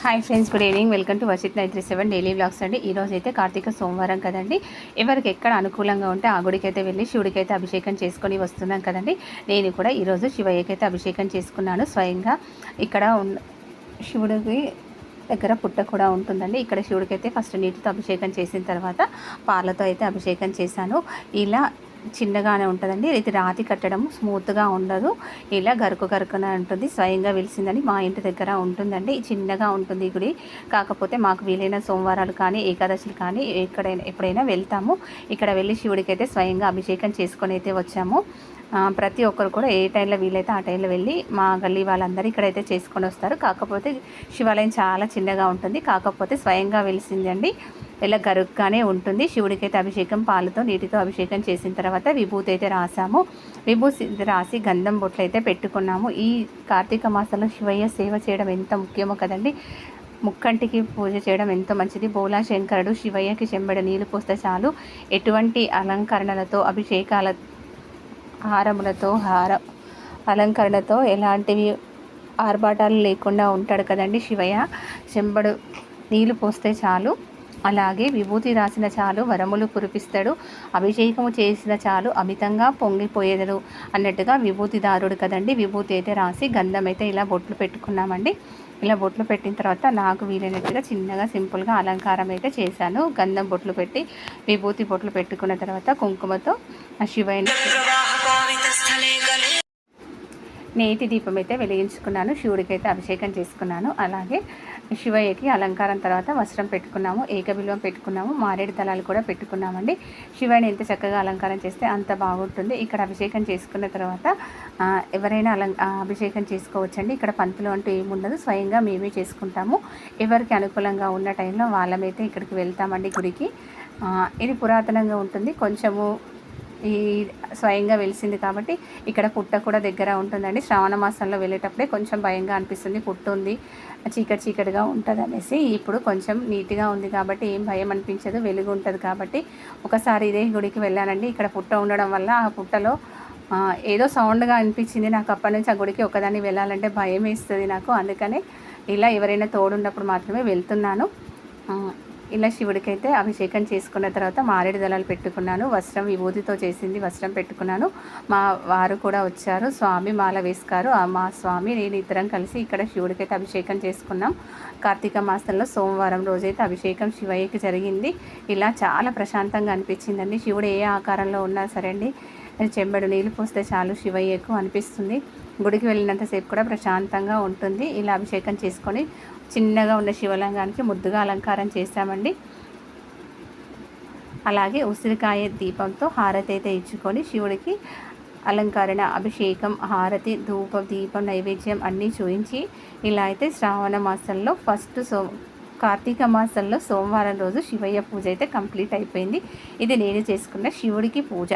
Hi friends good evening welcome to Varshith nine three seven daily blogs అండి. ఈ రోజు అయితే కార్తీక సోమవారం కదండి. ఎవరికి ఎక్కడ అనుకూలంగా ఉంటే ఆ గుడికి అయితే వెళ్ళి శివుడికి అయితే అభిషేకం చేసుకొని వస్తున్నాం కదండి. నేను కూడా ఈరోజు శివయ్యకి అయితే అభిషేకం చేసుకున్నాను. స్వయంగా ఇక్కడ ఉన్న శివుడికి దగ్గర పుట్ట కూడా ఉంటుందండి. ఇక్కడ శివుడికి అయితే ఫస్ట్ నీటితో అభిషేకం చేసిన తర్వాత పాలతో అయితే అభిషేకం చేశాను. ఇలా చిన్నగానే ఉంటుందండి. ఇది రాతి కట్టడం స్మూత్గా ఉండదు. ఇలా గరుకు గరుకున ఉంటుంది. స్వయంగా వెలిసిందని మా ఇంటి దగ్గర ఉంటుందండి. చిన్నగా ఉంటుంది గుడి. కాకపోతే మాకు వీలైన సోమవారాలు కానీ ఏకాదశులు కానీ ఎక్కడైనా ఎప్పుడైనా వెళ్తాము. ఇక్కడ వెళ్ళి శివుడికి అయితే స్వయంగా అభిషేకం చేసుకొని అయితే వచ్చాము. ప్రతి ఒక్కరు కూడా ఏ టైంలో వీలైతే ఆ టైంలో వెళ్ళి మా గల్లీ వాళ్ళందరూ ఇక్కడైతే చేసుకొని వస్తారు. కాకపోతే శివాలయం చాలా చిన్నగా ఉంటుంది. కాకపోతే స్వయంగా వెలిసిందండి. ఇలా గరుగ్గానే ఉంటుంది. శివుడికి అయితే అభిషేకం పాలతో నీటితో అభిషేకం చేసిన తర్వాత విభూతి అయితే రాసాము. విభూతి రాసి గంధం బొట్లు అయితే పెట్టుకున్నాము. ఈ కార్తీక మాసంలో శివయ్య సేవ చేయడం ఎంత ముఖ్యమో కదండి. ముక్కంటికి పూజ చేయడం ఎంతో మంచిది. బోలా శంకరుడు శివయ్యకి చెంబడ నీళ్ళు పోస్తే చాలు. ఎటువంటి అలంకరణలతో అభిషేకాల హారములతో హార అలంకరణతో ఎలాంటివి ఆర్భాటాలు లేకుండా ఉంటాడు కదండి శివయ్య. చెంబడు నీళ్ళు పోస్తే చాలు. అలాగే విభూతి రాసిన చాలు వరములు కురిపిస్తాడు అభిషేకము చేసిన చాలు అమితంగా పొంగిపోయేదడు అన్నట్టుగా విభూతిదారుడు కదండి. విభూతి అయితే రాసి గంధం అయితే ఇలా బొట్లు పెట్టుకున్నామండి. ఇలా బొట్లు పెట్టిన తర్వాత నాకు వీలైనట్టుగా చిన్నగా సింపుల్గా అలంకారం అయితే చేశాను. గంధం బొట్లు పెట్టి విభూతి బొట్లు పెట్టుకున్న తర్వాత కుంకుమతో ఆ నేతి దీపం అయితే వెలిగించుకున్నాను శివుడికి అయితే అభిషేకం చేసుకున్నాను. అలాగే శివయ్యకి అలంకారం తర్వాత వస్త్రం పెట్టుకున్నాము ఏకబిల్వం పెట్టుకున్నాము మారేడు దళాలు కూడా పెట్టుకున్నామండి. శివయ్యని ఎంత చక్కగా అలంకారం చేస్తే అంత బాగుంటుంది. ఇక్కడ అభిషేకం చేసుకున్న తర్వాత ఎవరైనా అలం అభిషేకం చేసుకోవచ్చండి. ఇక్కడ పంతులు అంటూ ఏముండదు స్వయంగా మేమే చేసుకుంటాము. ఎవరికి అనుకూలంగా ఉన్న టైంలో వాళ్ళమైతే ఇక్కడికి వెళ్తామండి గుడికి. ఇది పురాతనంగా ఉంటుంది. కొంచెము ఈ స్వయంగా వెలిసింది కాబట్టి ఇక్కడ పుట్ట కూడా దగ్గర ఉంటుందండి. శ్రావణ మాసంలో వెళ్ళేటప్పుడే కొంచెం భయంగా అనిపిస్తుంది. పుట్ట ఉంది చీకటి చీకటిగా ఉంటుంది అనేసి ఇప్పుడు కొంచెం నీట్గా ఉంది కాబట్టి ఏం భయం అనిపించదు వెలుగు ఉంటుంది కాబట్టి ఒకసారి ఇదే గుడికి వెళ్ళానండి. ఇక్కడ పుట్ట ఉండడం వల్ల ఆ పుట్టలో ఏదో సౌండ్గా అనిపించింది నాకు. అప్పటి నుంచి ఆ గుడికి ఒకదాన్ని వెళ్ళాలంటే భయం వేస్తుంది నాకు. అందుకనే ఇలా ఎవరైనా తోడున్నప్పుడు మాత్రమే వెళ్తున్నాను. ఇలా శివుడికైతే అభిషేకం చేసుకున్న తర్వాత మారేడు దళాలు పెట్టుకున్నాను. వస్త్రం విభూతితో చేసింది వస్త్రం పెట్టుకున్నాను. మా వారు కూడా వచ్చారు. స్వామి మాల వేసుకారు. ఆ మా స్వామి నేను ఇద్దరం కలిసి ఇక్కడ శివుడికైతే అభిషేకం చేసుకున్నాం. కార్తీక మాసంలో సోమవారం రోజైతే అభిషేకం శివయ్యకి జరిగింది. ఇలా చాలా ప్రశాంతంగా అనిపించిందండి. శివుడు ఏ ఆకారంలో ఉన్నా సరే అండి చెంబడు నీళ్ళు పోస్తే చాలు శివయ్యకు అనిపిస్తుంది. గుడికి వెళ్ళినంతసేపు కూడా ప్రశాంతంగా ఉంటుంది. ఇలా అభిషేకం చేసుకొని చిన్నగా ఉన్న శివలింగానికి ముద్దుగా అలంకారం చేశామండి. అలాగే ఉసిరికాయ దీపంతో హారతి అయితే ఇచ్చుకొని శివుడికి అలంకరణ అభిషేకం హారతి ధూప దీపం నైవేద్యం అన్నీ చూయించి ఇలా అయితే శ్రావణ మాసంలో ఫస్ట్ సో కార్తీక మాసంలో సోమవారం రోజు శివయ్య పూజ అయితే కంప్లీట్ అయిపోయింది. ఇది నేను చేసుకున్న శివుడికి పూజ.